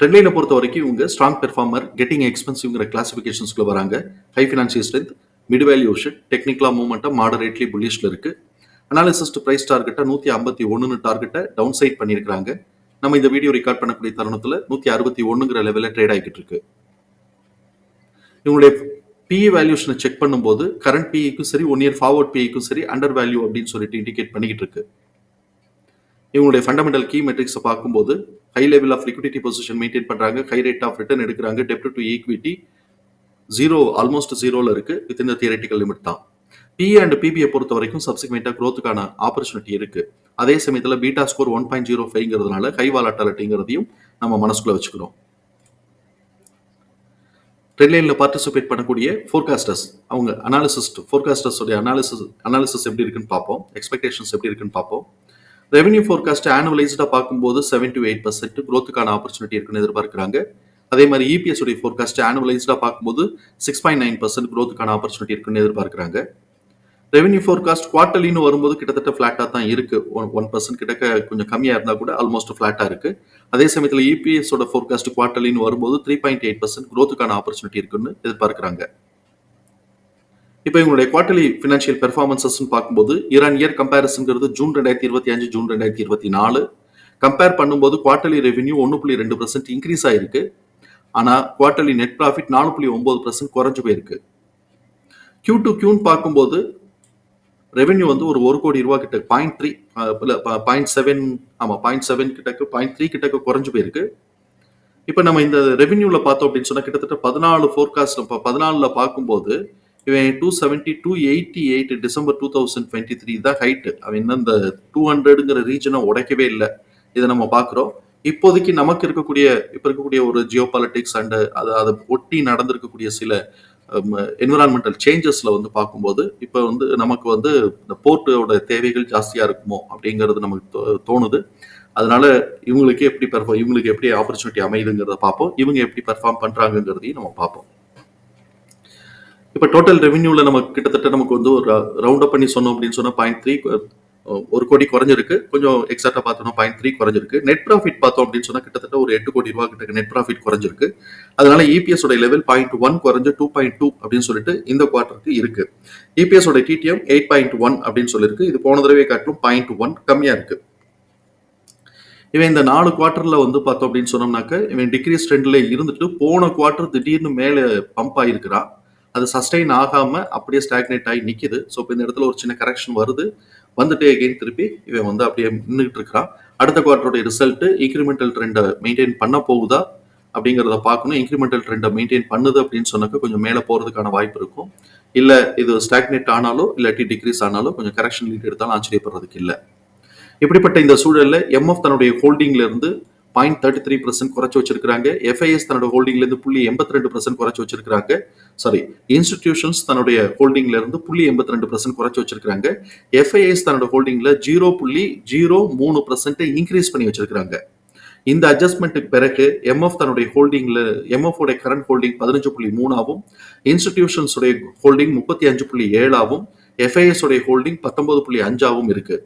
ட்ரெண்ட்லைனை பொறுத்த வரைக்கும் இவங்க ஸ்ட்ராங் பெர்ஃபார்மர் கெட்டிங் எக்ஸ்பென்சிவ்ங்கிற கிளாசிஃபிகேஷன்ஸ்குள்ள வராங்க. High financial strength mid valuation டெக்னிக்கலா மூவ்மெண்ட்டாக மாடரேட்லி புல்லிஷில் இருக்கு. அனாலிசிஸ் பிரைஸ் டார்கெட்டை நூற்றி ஐம்பத்தி ஒன்றுன்னு டார்கெட்டை டவுன் சைட் பண்ணியிருக்காங்க நம்ம இந்த வீடியோ ரெக்கார்ட் பண்ணக்கூடிய தருணத்தில் நூற்றி அறுபத்தி ஒன்றுங்கிற லெவலில் ட்ரேட் ஆகிட்டு இருக்கு. இவங்களுடைய பிஇ வேல்யூஷனை செக் பண்ணும்போது கரண்ட் பிஇக்கும் சரி ஒன் இயர் ஃபார்வர்ட் பிஇக்கும் சரி அண்டர் வேல்யூ அப்படின்னு சொல்லிட்டு இண்டிகேட் பண்ணிக்கிட்டு இருக்கு. இவங்களுடைய ஃபண்டமெண்டல் கீ மெட்ரிக்ஸை பார்க்கும்போது high level of liquidity position maintain பண்ணுறாங்க ஹை ரேட் ஆஃப் ரிட்டர்ன் எடுக்கிறாங்க டெப்ட் டு ஈக்விட்டி ஜீரோ ஆல்மோஸ்ட் ஜீரோவில் இருக்கு வித் இந்த தியரட்டிக்கல் லிமிட் தான். பிஏ அண்ட் பிபியை பொறுத்த வரைக்கும் சப்சிக்வெண்ட்டாக க்ரோத்துக்கான ஆப்பர்ச்சுனிட்டி இருக்குது அதே சமயத்தில் beta score one point zero ஃபைவ்ங்கிறதுனால high வாலாட்டாலிட்டிங்கிறதையும் நம்ம மனசுக்குள்ளே வச்சுக்கிறோம் ட்ரெட்லைனில் பார்ட்டிசிபேட் பண்ணக்கூடிய ஃபோர்காஸ்டர்ஸ் அவங்க அனாலிசிஸ்ட் ஃபோர்காஸ்டர்ஸோடைய அனாலிசிஸ் அனாலிசிஸ் எப்படி இருக்குன்னு பார்ப்போம் எக்ஸ்பெக்டேஷன்ஸ் எப்படி இருக்குன்னு பார்ப்போம். ரெவன்யூ ஃபோர்காஸ்ட் ஆனுவலைஸ்டாக பார்க்கும்போது செவன் டு எயிட் பர்சன்ட் க்ரோத்துக்கான ஆப்பர்ச்சுனிட்டி இருக்குன்னு எதிர்பார்க்குறாங்க. அதே மாதிரி இபிஎஸ் உடைய ஃபோர்காஸ்ட் ஆனுவலைஸ்டாக பார்க்கும்போது சிக்ஸ் பாயிண்ட் நைன் பர்சன்ட் க்ரோத்துக்கான ஆப்பர்ச்சுனிட்டி இருக்குன்னு எதிர்பார்க்குறாங்க. ரெவன்யூ ஃபோர்காஸ்ட் குவார்டர்லின்னு வரும்போது கிட்டத்தட்ட ஃப்ளாட்டாக தான் இருக்கு. ஒன் ஒன் பர்சன்ட் கிட்ட கொஞ்சம் கம்மியாக இருந்தால் கூட ஆல்மோஸ்ட் ஃப்ளாட்டாக இருக்கு. அதே சமயத்தில் இபிஎஸோட ஃபோர்காஸ்ட் குவார்டர்லின்னு வரும்போது த்ரீ பாயிண்ட் எயிட் பர்சன்ட் க்ரோத்துக்கான ஆப்பர்ச்சுனிட்டி இருக்குன்னு எதிர்பார்க்குறாங்க. இப்போ இவங்களுடைய குவார்டர்லி ஃபினான்ஷியல் பெர்ஃபார்மன்சஸ்ன்னு பார்க்கும்போது இயர் இயர் கம்பேரிசன்ங்கிறது ஜூன் ரெண்டாயிரத்தி இருபத்தி அஞ்சு ஜூன் ரெண்டாயிரத்தி இருபத்தி நாலு. கம்பேர் பண்ணும்போது குவார்டர்லி ரெவென்யூ ஒன்று புள்ளி ரெண்டு பர்சன்ட் இன்க்ரீஸ் ஆயிருக்கு. ஆனால் குவார்டர்லி நெட் ப்ராஃபிட் நாலு புள்ளி ஒன்பது பர்சன்ட் குறைஞ்சு போயிருக்கு. கியூ டு கியூன்னு பார்க்கும்போது ரெவென்யூ வந்து ஒரு ஒரு கோடி ரூபா கிட்ட பாயிண்ட் த்ரீ பாயிண்ட் செவன் ஆமாம் பாயிண்ட் செவன் கிட்டக்கு பாயிண்ட் த்ரீ கிட்டக்கு குறைஞ்சு போயிருக்கு. இப்போ நம்ம இந்த ரெவென்யூவில் பார்த்தோம் அப்படின்னு சொன்னால் கிட்டத்தட்ட பதினாலு ஃபோர்காஸ்ட் இப்போ பதினாலில் பார்க்கும்போது இவன் two seventy two eighty eight December two thousand twenty three தான் ஹைட்டு அவன் இன்னும் இந்த டூ ஹண்ட்ரடுங்கிற ரீஜனை உடைக்கவே இல்லை. இதை நம்ம பார்க்குறோம். இப்போதைக்கு நமக்கு இருக்கக்கூடிய இப்போ இருக்கக்கூடிய ஒரு ஜியோ பாலிட்டிக்ஸ் அண்டு அதை அதை ஒட்டி நடந்திருக்கக்கூடிய சில என்விரான்மெண்டல் சேஞ்சஸில் வந்து பார்க்கும்போது இப்போ வந்து நமக்கு வந்து இந்த போர்ட்டோட தேவைகள் ஜாஸ்தியாக இருக்குமோ அப்படிங்கிறது நமக்கு தோ- தோணுது. அதனால இவங்களுக்கு எப்படி பெர்ஃபார்ம் இவங்களுக்கு எப்படி ஆப்பர்ச்சுனிட்டி அமையுதுங்கிறத பார்ப்போம். இவங்க எப்படி பெர்ஃபார்ம் பண்ணுறாங்கங்கிறதையும் நம்ம பார்ப்போம். இப்போ டோட்டல் ரெவென்யூவில் நமக்கு கிட்டத்தட்ட நமக்கு வந்து ஒரு ரவுண்ட் அப் பண்ணி சொன்னோம் அப்படின்னு சொன்னால் பாயிண்ட் த்ரீ ஒரு கோடி குறைஞ்சிருக்கு. கொஞ்சம் எக்ஸாக்டாக பார்த்தோம்னா பாயிண்ட் த்ரீ குறைஞ்சிருக்கு. நெட் ப்ராஃபிட் பார்த்தோம் அப்படின்னு சொன்னால் கிட்டத்தட்ட ஒரு எட்டு கோடி ரூபா கிட்ட நெட் ப்ராஃபிட் குறைஞ்சிருக்கு. அதனால இபிஎஸ் உடைய லெவல் பாயிண்ட் ஒன் குறைஞ்சு டூ பாயிண்ட் டூ அப்படின்னு சொல்லிட்டு இந்த குவார்ட்டருக்கு இருக்கு. இபிஎஸ் உடைய டிடிஎம் எயிட் பாயிண்ட் ஒன் அப்படின்னு சொல்லியிருக்கு இது போன தடவை காட்டிலும் பாயிண்ட் ஒன் கம்மியாக இருக்கு. இவன் இந்த நாலு குவார்ட்டர்ல வந்து பார்த்தோம் அப்படின்னு சொன்னோம்னாக்க இவன் டிகிரீஸ் ட்ரெண்ட்ல இருந்துட்டு போன குவார்ட்டர் திடீர்னு மேலே பம்ப் ஆயிருக்கிறான். அது சஸ்டைன் ஆகாமல் அப்படியே ஸ்டாக்னேட் ஆகி நிற்கிது ஸோ இப்போ இந்த இடத்துல ஒரு சின்ன கரெக்ஷன் வருது. வந்துட்டு எகெயின் திருப்பி இவன் வந்து அப்படியே நின்றுட்டு இருக்கிறான். அடுத்த குவார்டருடைய ரிசல்ட்டு இன்க்ரிமெண்டல் ட்ரெண்டை மெயின்டைன் பண்ண போகுதா அப்படிங்கிறத பார்க்கணும். இன்க்ரிமெண்டல் ட்ரெண்டை மெயின்டைன் பண்ணுது அப்படின்னு சொன்னாக்க கொஞ்சம் மேலே போகிறதுக்கான வாய்ப்பு இருக்கும். இல்லை இது ஸ்டாக்னேட் ஆனாலும் இல்லாட்டி டிக்ரீஸ் ஆனாலும் கொஞ்சம் கரெக்ஷன் லீட் எடுத்தாலும் ஆச்சரியப்படுறதுக்கு இல்லை. இப்படிப்பட்ட இந்த சூழலில் எம்எஃப் தன்னுடைய ஹோல்டிங்லேருந்து பாயிண்ட் தேர்ட்டி த்ரீ பர்சன்ட் குறைச்சி வச்சிருக்காங்க எஃப்ஐஎஸ் தன்னோட ஹோல்டிங்லேருந்து புள்ளி எண்பத்தி ரெண்டு பர்சன்ட் குறைச்சி வச்சிருக்காங்க சாரி இன்ஸ்டிடியூஷன்ஸ் தன்னுடைய ஹோல்டிங்ல இருந்து புள்ளி எண்பத்தி ரெண்டு பர்சன்ட் குறைச்சி வச்சிருக்காங்க எஃப்ஐஎஸ் தன்னோட ஹோல்டிங்கில் ஜீரோ புள்ளி ஜீரோ மூணு பர்சன்ட்டை இன்க்ரீஸ் பண்ணி வச்சிருக்காங்க இந்த அட்ஜஸ்ட்மெண்ட்டுக்கு பிறகு எம்எஃப் தன்னுடைய ஹோல்டிங்கில் எம்எஃப் உடைய கரண்ட் ஹோல்டிங் பதினஞ்சு புள்ளி மூணாவும் இன்ஸ்டிடியூஷன்ஸ் உடைய ஹோல்டிங் முப்பத்தி அஞ்சு புள்ளி ஏழாவும் எஃப்ஐஎஸ் உடைய ஹோல்டிங் பத்தொன்பது புள்ளி அஞ்சாவும் இருக்குது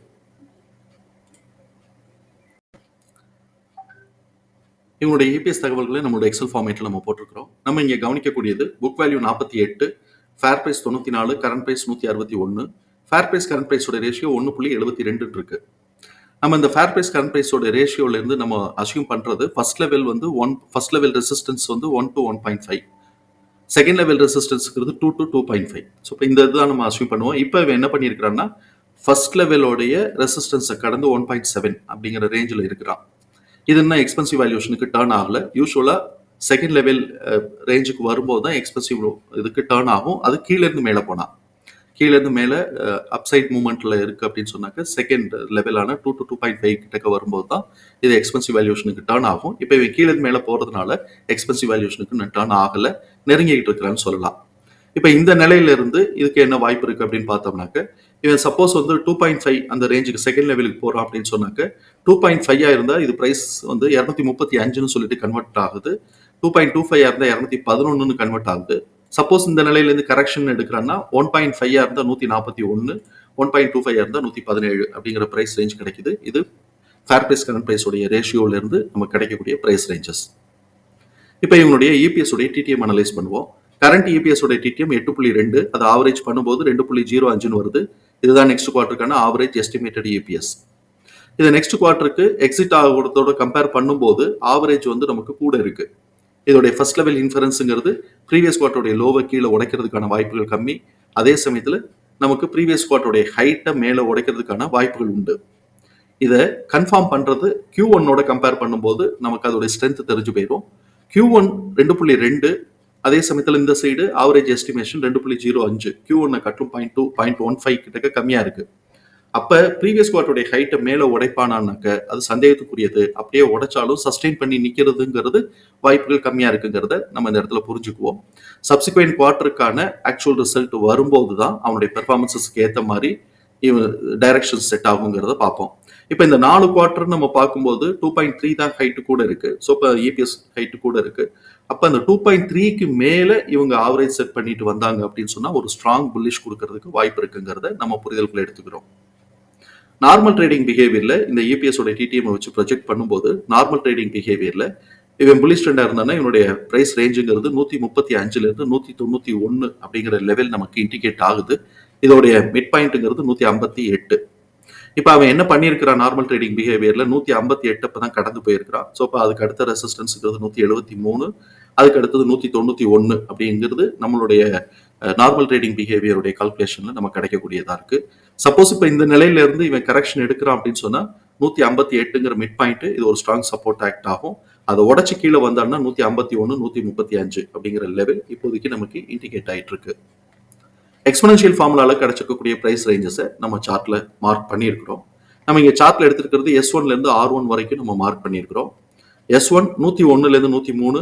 இவங்களுடைய ஏபிஎஸ் தகவல்களை நம்மளோட எக்ஸல் ஃபார்மேட்டில் நம்ம போட்டிருக்கிறோம். நம்ம இங்கே கவனிக்கக்கூடியது புக் வேல்யூ நாற்பத்தி எட்டு ஃபேர் ப்ரைஸ் தொண்ணூற்றி நாலு கரண்ட் ப்ரைஸ் நூற்றி அறுபத்தி ஒன்று ஃபேர் ப்ரைஸ் கரண்ட் ப்ரைஸோட ரேஷியோ ஒன்று புள்ளி எழுபத்தி ரெண்டு இருக்கு. நம்ம இந்த ஃபேர் ப்ரைஸ் கரண்ட் ப்ரைஸோட ரேஷியோலேருந்து நம்ம அசியூம் பண்ணுறது ஃபர்ஸ்ட் லெவல் வந்து ஒன் ஃபர்ஸ்ட் லெவல் ரெசிஸ்டன்ஸ் வந்து one to one point five second level ரெசிஸ்டன்ஸுங்கிறது two to two point five so இப்போ இந்த இதுதான் நம்ம அசியூம் பண்ணுவோம். இப்போ இவன் என்ன பண்ணியிருக்கிறான்னா ஃபர்ஸ்ட் லெவலோடைய ரெசிஸ்டன்ஸை கடந்து ஒன் பாயிண்ட் செவன் அப்படிங்கிற ரேஞ்சில் இருக்கிறான். இது என்ன எக்ஸ்பென்சிவ் வேல்யூஷனுக்கு டேர்ன் ஆகல யூஸ்வலாக செகண்ட் லெவல் ரேஞ்சுக்கு வரும்போது தான் எக்ஸ்பென்சிவ் இதுக்கு டேர்ன் ஆகும். அது கீழேருந்து மேலே போனால் கீழேருந்து மேலே அப்சைட் மூமெண்ட்டில் இருக்குது அப்படின்னு சொன்னாக்க செகண்ட் லெவலான two to two point five கிட்டக்க வரும்போது தான் இது எக்ஸ்பென்சிவ் வேல்யூஷனுக்கு டேர்ன் ஆகும். இப்போ இவன் கீழேருந்து மேலே போகிறதுனால எக்ஸ்பென்சிவ் வேல்யூஷனுக்கு டேர்ன் ஆகலை. நெருங்கிக்கிட்டு இருக்கிறான்னு சொல்லலாம். இப்போ இந்த நிலையிலிருந்து இதுக்கு என்ன வாய்ப்பு இருக்குது அப்படின்னு பார்த்தோம்னாக்க இவன் சப்போஸ் வந்து டூ பாயிண்ட் ஃபைவ் அந்த ரேஞ்சுக்கு செகண்ட் லெவலுக்கு போகிறான் அப்படின்னு சொன்னாக்க டூ பாயிண்ட் ஃபைவாக இருந்தால் இது ப்ரைஸ் வந்து இரநூத்தி முப்பத்தி அஞ்சுன்னு சொல்லிட்டு கன்வெர்ட் ஆகுது. டூ பாயிண்ட் டூ ஃபைவ் இருந்தால் இரநூத்தி பதினொன்றுன்னு கன்வெர்ட் ஆகுது. சப்போஸ் இந்த நிலையிலேருந்து கரெக்ஷன் எடுக்கிறான்னா ஒன் பாயிண்ட் ஃபைவ் இருந்தால் நூற்றி நாற்பத்தி ஒன்று ஒன் பாயிண்ட் டூ ஃபைவ் இருந்தால் நூற்றி பதினேழு அப்படிங்கிற ப்ரைஸ் ரேஞ்ச் கிடைக்குது. இது ஃபேர் ப்ரைஸ் கரண்ட் ப்ரைஸோடைய ரேஷியோலேருந்து நமக்கு கிடைக்கக்கூடிய ப்ரைஸ் ரேஞ்சஸ் இப்போ இவங்களுடைய இபிஎஸ் உடைய டிடிஎம் அனலைஸ் பண்ணுவோம். கரண்ட் இபிஎஸ் உடைய டிடிஎம் எட்டு புள்ளி ரெண்டு அது ஆவரேஜ் பண்ணும்போது ரெண்டு புள்ளி ஜீரோ அஞ்சுன்னு வருது. இதுதான் நெக்ஸ்ட் குவார்ட்டருக்கான ஆவரேஜ் எஸ்டிமேட்டட் இபிஎஸ் இது நெக்ஸ்ட் குவார்ட்டருக்கு எக்ஸிட் ஆகிறதோட கம்பேர் பண்ணும்போது ஆவரேஜ் வந்து நமக்கு கூட இருக்கு. இதோடைய ஃபர்ஸ்ட் லெவல் இன்ஃபரன்ஸுங்கிறது ப்ரீவியஸ் குவார்ட்டருடைய லோவை கீழே உடைக்கிறதுக்கான வாய்ப்புகள் கம்மி. அதே சமயத்தில் நமக்கு ப்ரீவியஸ் குவார்ட்டருடைய ஹைட்டை மேலே உடைக்கிறதுக்கான வாய்ப்புகள் உண்டு. இதை கன்ஃபார்ம் பண்ணுறது கியூ ஒன்னோட கம்பேர் பண்ணும்போது நமக்கு அதோடைய ஸ்ட்ரென்த் தெரிஞ்சு போயிடும் கியூ ஒன் ரெண்டு புள்ளி ரெண்டு அதே சமயத்தில் இந்த சைடு ஆவரேஜ் எஸ்டிமேஷன் ரெண்டு புள்ளி ஜீரோ அஞ்சு கியூ ஒன்னை கட்டும் point two point one five கிட்டக்க கம்மியாக இருக்கு. அப்போ ப்ரீவியஸ் குவார்ட்டருடைய ஹைட்டை மேலே உடைப்பானாக்க அது சந்தேகத்துக்குரியது. அப்படியே உடைச்சாலும் சஸ்டெயின் பண்ணி நிற்கிறதுங்கிறது வாய்ப்புகள் கம்மியாக இருக்குங்கிறத நம்ம இந்த இடத்துல புரிஞ்சுக்குவோம். சப்சிக்வெண்ட் குவார்ட்டருக்கான ஆக்சுவல் ரிசல்ட் வரும்போது தான் அவனுடைய பெர்ஃபார்மன்ஸஸ்க்கு ஏற்ற மாதிரி இவன் டைரக்ஷன் செட் ஆகுங்கிறத பார்ப்போம். இப்போ இந்த நாலு குவார்டர் நம்ம பார்க்கும்போது டூ பாயிண்ட் த்ரீ தான் ஹைட்டு கூட இருக்கு. ஸோ இப்போ இபிஎஸ் ஹைட்டு கூட இருக்குது அப்போ அந்த டூ பாயிண்ட் த்ரீக்கு மேலே இவங்க ஆவரேஜ் செட் பண்ணிட்டு வந்தாங்க அப்படின்னு சொன்னால் ஒரு ஸ்ட்ராங் புல்லிஷ் கொடுக்கறதுக்கு வாய்ப்பு இருக்குங்கிறத நம்ம புரிதலுக்குள்ள எடுத்துக்கிறோம். நார்மல் ட்ரேடிங் பிஹேவியர்ல இந்த இபிஎஸ் உடைய டிடிஎம் வச்சு ப்ரொஜெக்ட் பண்ணும்போது நார்மல் ட்ரேடிங் பிஹேவியர்ல இவன் புல்லிஷ் ட்ரெண்டா இருந்தானா இவனுடைய பிரைஸ் ரேஞ்சுங்கிறது நூத்தி முப்பத்தி அஞ்சுல இருந்து நூத்தி தொண்ணூத்தி ஒன்னு அப்படிங்கிற லெவல் நமக்கு இண்டிகேட் ஆகுது. இதோடைய மிட் பாயிண்ட்ங்கிறது நூத்தி ஐம்பத்தி எட்டு. இப்போ அவன் என்ன பண்ணியிருக்கிறான் நார்மல் ட்ரேடிங் பிஹேவியர்ல நூத்தி ஐம்பத்தி எட்டு அப்போ தான் கடந்து போயிருக்கிறான். ஸோ இப்போ அதுக்கு அடுத்த ரெசிஸ்டன்ஸுங்கிறது நூத்தி எழுபத்தி மூணு. அதுக்கு அடுத்தது நூத்தி தொண்ணூற்றி ஒன்று அப்படிங்கிறது நம்மளுடைய நார்மல் ட்ரேடிங் பிஹேவியருடைய கால்குலேஷன்ல நமக்கு கிடைக்கக்கூடியதா இருக்கு. சப்போஸ் இப்போ இந்த நிலையில இருந்து இவன் கரெக்ஷன் எடுக்கிறான் அப்படின்னு சொன்னா நூத்தி ஐம்பத்தி எட்டுங்கிற மிட் பாயிண்ட் இது ஒரு ஸ்ட்ராங் சப்போர்ட் ஆக்ட் ஆகும். அதை உடச்சு கீழே வந்தான்னா நூத்தி ஐம்பத்தி ஒன்று நூத்தி முப்பத்தி அஞ்சு அப்படிங்கிற லெவல் இப்போதைக்கு நமக்கு இண்டிகேட் ஆயிட்டு இருக்கு. எக்ஸ்பனன்ஷியல் ஃபார்முலால கிடைச்சிருக்கக்கூடிய பிரைஸ் ரேஞ்சஸை நம்ம சார்ட்ல மார்க் பண்ணியிருக்கிறோம். நம்ம இங்க சார்ட்ல எடுத்திருக்கிறது எஸ் ஒன்ல இருந்து ஆர் ஒன் வரைக்கும் நம்ம மார்க் பண்ணியிருக்கிறோம். எஸ் ஒன் நூத்தி ஒன்னுல இருந்து நூத்தி மூணு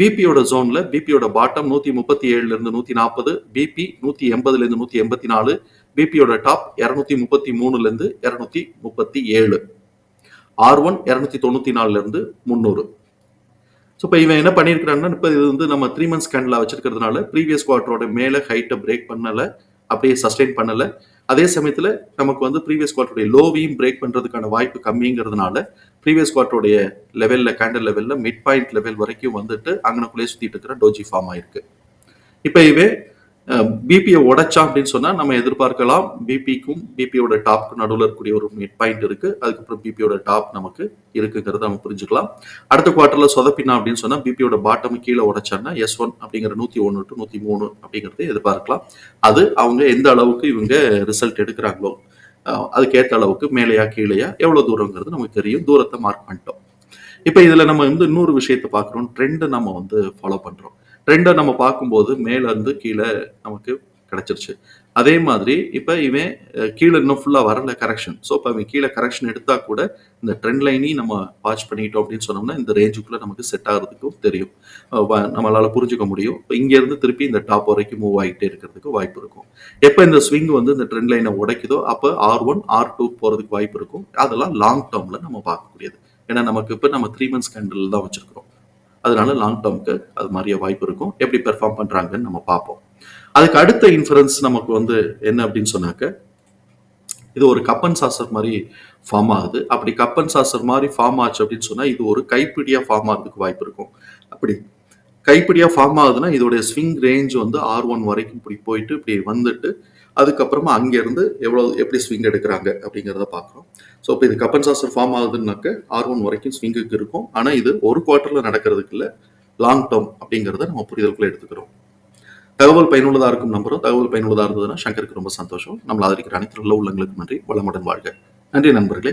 பிபியோட ஜோன்ல பிபியோட பாட்டம் நூத்தி முப்பத்தி ஏழுல இருந்து நூத்தி நாற்பது பிபி நூத்தி எண்பதுல இருந்து நூத்தி எண்பத்தி நாலு பிபியோட டாப் இருநூத்தி முப்பத்தி மூணுல இருந்து இருநூத்தி முப்பத்தி ஏழு. ஆர் ஒன் இரநூத்தி தொண்ணூத்தி நாலுல இருந்து முந்நூறு. ஸோ இப்போ இவன் என்ன பண்ணியிருக்கிறான்னா இப்போ இது வந்து நம்ம த்ரீ மந்த்ஸ் கேண்டில் வச்சிருக்கிறதுனால ப்ரீவியஸ் குவார்டரோட மேலே ஹைட்டை பிரேக் பண்ணலை அப்படியே சஸ்டெயின் பண்ணலை. அதே சமயத்தில் நமக்கு வந்து ப்ரீவியஸ் குவார்ட்டருடைய லோவையும் பிரேக் பண்ணுறதுக்கான வாய்ப்பு கம்மிங்கிறதுனால ப்ரீவியஸ் குவார்ட்டருடைய லெவலில் கேண்டல் லெவலில் மிட் பாயிண்ட் லெவல் வரைக்கும் வந்துட்டு அங்கனக்குள்ளே சுற்றிட்டு இருக்கிற டோஜி ஃபார்ம் ஆயிருக்கு. இப்போ இவே பிபியை உடைச்சான் அப்படின்னு சொன்னால் நம்ம எதிர்பார்க்கலாம். பிபிக்கும் பிபியோட டாப்க்கு நடுவில் இருக்கக்கூடிய ஒரு மிட் பாயிண்ட் இருக்குது அதுக்கப்புறம் பிபியோட டாப் நமக்கு இருக்குங்கிறத நம்ம புரிஞ்சுக்கலாம். அடுத்த குவார்ட்டரில் சொதப்பினா அப்படின்னு சொன்னால் பிபியோட பாட்டம் கீழே உடைச்சான்னா எஸ் ஒன் அப்படிங்கிற நூற்றி ஒன்று டு நூற்றி மூணு அப்படிங்கிறத எதிர்பார்க்கலாம். அது அவங்க எந்த அளவுக்கு இவங்க ரிசல்ட் எடுக்கிறாங்களோ அதுக்கேற்ற அளவுக்கு மேலேயா கீழேயா எவ்வளோ தூரங்கிறது நமக்கு தெரியும். தூரத்தை மார்க் பண்ணிட்டோம். இப்போ இதில் நம்ம வந்து இன்னொரு விஷயத்தை பார்க்குறோம். ட்ரெண்டை நம்ம வந்து ஃபாலோ பண்ணுறோம் ட்ரெண்டை நம்ம பார்க்கும்போது மேலேருந்து கீழே நமக்கு கிடச்சிருச்சு. அதே மாதிரி இப்போ இவன் கீழே இன்னும் ஃபுல்லாக வரல கரெக்ஷன் ஸோ இப்போ அவன் கீழே கரெக்ஷன் எடுத்தால் கூட இந்த ட்ரெண்ட் லைனையும் நம்ம வாட்ச் பண்ணிட்டோம் அப்படின்னு சொன்னோம்னா இந்த ரேஞ்சுக்குள்ளே நமக்கு செட் ஆகிறதுக்கும் தெரியும். நம்மளால் புரிஞ்சுக்க முடியும். இப்போ இங்கேருந்து திருப்பி இந்த டாப் வரைக்கும் மூவ் ஆகிட்டே இருக்கிறதுக்கு வாய்ப்பு இருக்கும். எப்போ இந்த ஸ்விங் வந்து இந்த ட்ரெண்ட் லைனை உடைக்குதோ அப்போ ஆர் ஒன் ஆர் டூ போகிறதுக்கு வாய்ப்பு இருக்கும். அதெல்லாம் லாங் டேர்மில் நம்ம பார்க்கக்கூடியது. ஏன்னா நமக்கு இப்போ நம்ம த்ரீ மந்த்ஸ் கேண்டில் தான் வச்சுருக்கிறோம். அதனால லாங் டேர்முக்கு அது மாதிரியே வாய்ப்பு இருக்கும். எப்படி பெர்ஃபார்ம் பண்றாங்கன்னு நம்ம பார்ப்போம். அதுக்கு அடுத்த இன்ஃபரன்ஸ் நமக்கு வந்து என்ன அப்படின்னு சொன்னாக்க இது ஒரு கப்பன் சாசர் மாதிரி ஃபார்ம் ஆகுது. அப்படி கப்பன் சாசர் மாதிரி ஃபார்ம் ஆச்சு அப்படின்னு சொன்னா இது ஒரு கைப்பிடியா ஃபார்ம் ஆகிறதுக்கு வாய்ப்பு இருக்கும். அப்படி கைப்பிடியா ஃபார்ம் ஆகுதுன்னா இதோடைய ஸ்விங் ரேஞ்ச் வந்து ஆர் ஒன் வரைக்கும் இப்படி போயிட்டு இப்படி வந்துட்டு அதுக்கப்புறமா அங்கேருந்து எவ்வளோ எப்படி ஸ்விங் எடுக்கிறாங்க அப்படிங்கிறத பார்க்குறோம். ஸோ இப்போ இது கப்பன் சாசர் ஃபார்ம் ஆகுதுன்னாக்க ஆர் ஒன் வரைக்கும் ஸ்விங்குக்கு இருக்கும். ஆனால் இது ஒரு குவார்ட்டரில் நடக்கிறதுக்கு இல்லை லாங் டேர்ம் அப்படிங்கிறத நம்ம புரிதலுக்குள்ள எடுத்துக்கிறோம். தகவல் பயனுள்ளதாக இருக்கும் நம்பரும் தகவல் பயனுள்ளதாக இருந்ததுன்னா சங்கருக்கு ரொம்ப சந்தோஷம். நம்மள ஆதரிக்கிற அனைத்து நல்ல உள்ளங்களுக்கு நன்றி. வளமுடன் வாழ்க. நன்றி நண்பர்களே.